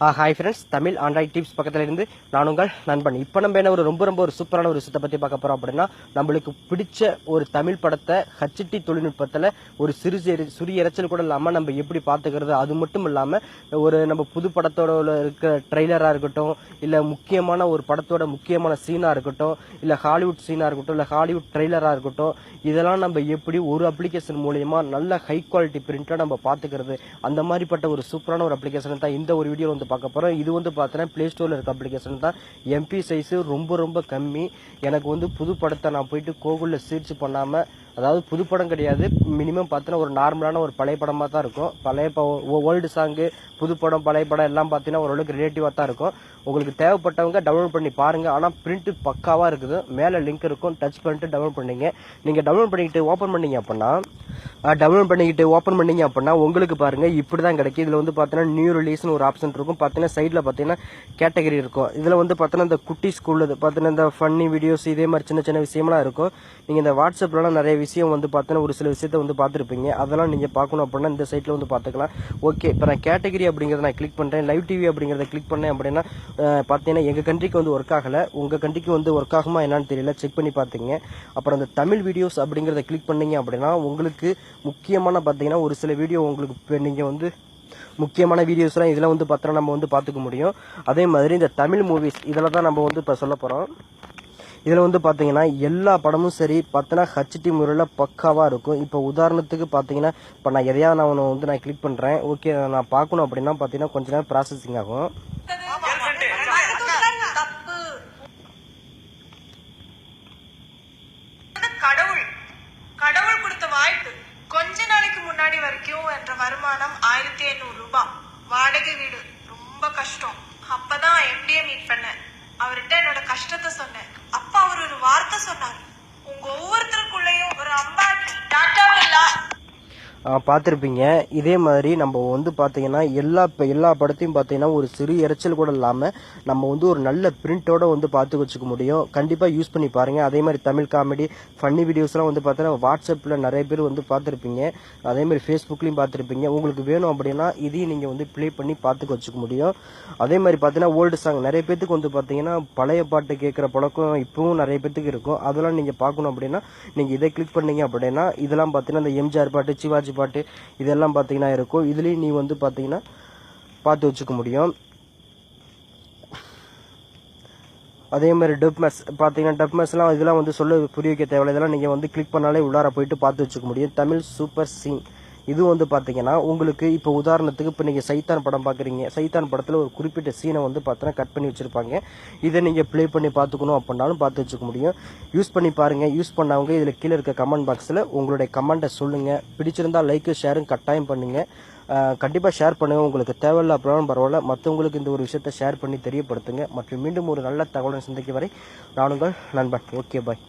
Hi friends Tamil android tips பக்கத்துல இருந்து நான் உங்கள் நண்பன். இப்போ நம்ம என்ன ஒரு ரொம்ப ரொம்ப ஒரு சூப்பரான ஒரு விஷயத்தை பற்றி பார்க்க போகிறோம் அப்படின்னா நம்மளுக்கு பிடிச்ச ஒரு தமிழ் படத்தை ஹச்டி தொழில்நுட்பத்தில் ஒரு சிறு சிறு இறைச்சல் கூட இல்லாமல் நம்ம எப்படி பார்த்துக்கிறது அது மட்டும் இல்லாமல் ஒரு நம்ம புது படத்தோட இருக்கிற ட்ரெய்லராக இருக்கட்டும் இல்லை முக்கியமான ஒரு படத்தோட முக்கியமான சீனாக இருக்கட்டும் இல்லை ஹாலிவுட் சீனாக இருக்கட்டும் இல்லை ஹாலிவுட் ட்ரெய்லராக இருக்கட்டும் இதெல்லாம் நம்ம எப்படி ஒரு அப்ளிகேஷன் மூலயமா நல்ல ஹை குவாலிட்டி பிரிண்ட்டாக நம்ம பார்த்துக்கிறது அந்த மாதிரிப்பட்ட ஒரு சூப்பரான ஒரு அப்ளிகேஷன் தான் இந்த ஒரு வீடியோ வந்து பார்க்க போகிறோம் இது வந்து பார்த்தோன்னா ப்ளே ஸ்டோரில் இருக்க அப்ளிகேஷன் தான். எம்பி சைஸு ரொம்ப ரொம்ப கம்மி. எனக்கு வந்து புது படத்தை நான் போயிட்டு கோகுலில் சர்ச் பண்ணாமல் அதாவது புது படம் கிடையாது. மினிமம் பார்த்தீங்கன்னா ஒரு நார்மலான ஒரு பழைய படமாக தான் இருக்கும். பழைய ஓல்டு சாங்கு புது படம் பழைய படம் எல்லாம் பார்த்தீங்கன்னா ஓரளவுக்கு ரிலேட்டிவாக தான் இருக்கும். உங்களுக்கு தேவைப்பட்டவங்க டவுன்லோட் பண்ணி பாருங்கள் ஆனால் பிரிண்ட்டு பக்காவாக இருக்குது. மேலே லிங்க் இருக்கும். டச் பண்ணிட்டு டவுன்லோட் பண்ணீங்க. நீங்கள் டவுன்லோட் பண்ணிக்கிட்டு ஓப்பன் பண்ணீங்க அப்படின்னா டவுன்லோட் பண்ணிக்கிட்டு ஓப்பன் பண்ணீங்க அப்படின்னா உங்களுக்கு பாருங்கள் இப்படி தான் கிடைக்கும். இதில் வந்து பார்த்தீங்கன்னா நியூ ரிலீஸ்னு ஒரு ஆப்ஷன் இருக்கும். பார்த்தீங்கன்னா சைடில் பார்த்தீங்கன்னா கேட்டகரி இருக்கும். இதில் வந்து பார்த்தீங்கன்னா இந்த குட்டி ஸ்கூலில் பார்த்தீங்கன்னா இந்த ஃபன்னி வீடியோஸ் இதே மாதிரி சின்ன சின்ன விஷயம்லாம் இருக்கும். நீங்கள் இந்த வாட்ஸ்அப்லலாம் நிறைய விஷயம் வந்து பார்த்தீங்கன்னா ஒரு சில விஷயத்தை வந்து பார்த்துருப்பீங்க. அதெல்லாம் நீங்கள் பார்க்கணும் அப்படின்னா இந்த சைட்டில் வந்து பார்த்துக்கலாம். ஓகே இப்போ நான் கேட்டகரி அப்படிங்கிறத நான் கிளிக் பண்ணுறேன் லைவ் டிவி அப்படிங்கிறத கிளிக் பண்ணேன் அப்படின்னா பார்த்தீங்கன்னா எங்கள் கண்ட்ரிக்கு வந்து ஒர்க் ஆகலை. உங்கள் கண்ட்ரிக்கு வந்து ஒர்க் ஆகுமா என்னன்னு தெரியல. செக் பண்ணி பார்த்துங்க. அப்புறம் அந்த தமிழ் வீடியோஸ் அப்படிங்கிறத கிளிக் பண்ணீங்க அப்படின்னா உங்களுக்கு முக்கியமான பார்த்தீங்கன்னா ஒரு சில வீடியோ உங்களுக்கு இப்போ நீங்கள் வந்து முக்கியமான வீடியோஸ்லாம் இதெல்லாம் வந்து பார்த்தோன்னா நம்ம வந்து பார்த்துக்க முடியும். அதே மாதிரி இந்த தமிழ் மூவிஸ் இதில் தான் நம்ம வந்து இப்போ சொல்ல போகிறோம் இதில் வந்து பார்த்தீங்கன்னா எல்லா படமும் சரி பார்த்தீங்கன்னா ஹச்டி முறையில் பக்காவாக இருக்கும். இப்போ உதாரணத்துக்கு பார்த்தீங்கன்னா இப்போ நான் எதையாவது நான் ஒன்று வந்து நான் கிளிக் பண்ணுறேன் ஓகே நான் பார்க்கணும் அப்படின்னா பார்த்தீங்கன்னா கொஞ்ச நேரம் ப்ராசஸிங் ஆகும். கடவுள் கொடுத்த வாய்ப்பு. கொஞ்ச நாளைக்கு முன்னாடி வரைக்கும் என்ற வருமானம் ஆயிரத்தி ஐநூறு ரூபாய். பார்த்துருப்பீங்க. இதே மாதிரி நம்ம வந்து பார்த்தீங்கன்னா எல்லா இப்போ எல்லா படத்தையும் பார்த்தீங்கன்னா ஒரு சிறு இறைச்சல் கூட இல்லாமல் நம்ம வந்து ஒரு நல்ல பிரிண்டோட வந்து பார்த்து வச்சுக்க முடியும். கண்டிப்பாக யூஸ் பண்ணி பாருங்கள் அதே மாதிரி தமிழ் காமெடி ஃபன்னி வீடியோஸ்லாம் வந்து பார்த்தீங்கன்னா வாட்ஸ்அப்பில் நிறைய பேர் வந்து பார்த்துருப்பீங்க. அதே மாதிரி ஃபேஸ்புக்லேயும் பார்த்துருப்பீங்க. உங்களுக்கு வேணும் அப்படின்னா இதையும் நீங்கள் வந்து ப்ளே பண்ணி பார்த்துக்க வச்சுக்க முடியும். அதே மாதிரி பார்த்தீங்கன்னா ஓல்டு சாங் நிறைய பேத்துக்கு வந்து பார்த்தீங்கன்னா பழைய பாட்டு கேட்குற பழக்கம் இப்பவும் நிறைய பேத்துக்கு இருக்கும். அதெல்லாம் நீங்கள் பார்க்கணும் அப்படின்னா நீங்கள் இதை கிளிக் பண்ணீங்க அப்படின்னா இதெல்லாம் பார்த்தீங்கன்னா இந்த எம்ஜிஆர் பாட்டு சிவாஜி பாட்டு இதெல்லாம் பார்த்தீங்கன்னா இருக்கும். இதுலேயும் நீ வந்து பார்த்தீங்கன்னா பார்த்து வச்சுக்க முடியும். அதே மாதிரி டப் மேஸ் பார்த்தீங்கன்னா டப் மேஸ்லாம் இதெல்லாம் வந்து சொல்ல புரிய வைக்க தேவையில்ல. இதெல்லாம் நீங்கள் வந்து கிளிக் பண்ணாலே உள்ளார போயிட்டு பார்த்து வச்சுக்க முடியும். தமிழ் சூப்பர் சிங் இது வந்து பார்த்தீங்கன்னா உங்களுக்கு இப்போ உதாரணத்துக்கு இப்போ நீங்கள் சைத்தான் படம் பார்க்குறீங்க சைத்தான் படத்தில் ஒரு குறிப்பிட்ட சீனை வந்து பார்த்தோன்னா கட் பண்ணி வச்சுருப்பாங்க. இதை நீங்கள் ப்ளே பண்ணி பார்த்துக்கணும் அப்படின்னாலும் பார்த்து வச்சுக்க முடியும். யூஸ் பண்ணி பாருங்கள் யூஸ் பண்ணவங்க இதில் கீழே இருக்க கமெண்ட் பாக்ஸில் உங்களுடைய கமெண்ட்டை சொல்லுங்கள் பிடிச்சிருந்தா லைக்கு ஷேரும் கட்டாயம் பண்ணுங்கள் கண்டிப்பாக ஷேர் பண்ணுங்கள் உங்களுக்கு தேவையில்ல அப்படின்னாலும் பரவாயில்ல. மற்றவங்களுக்கு இந்த ஒரு விஷயத்தை ஷேர் பண்ணி தெரியப்படுத்துங்க. மற்றும் மீண்டும் ஒரு நல்ல தகவலை சந்திக்கும் வரை நான் உங்கள் நண்பன். Okay bye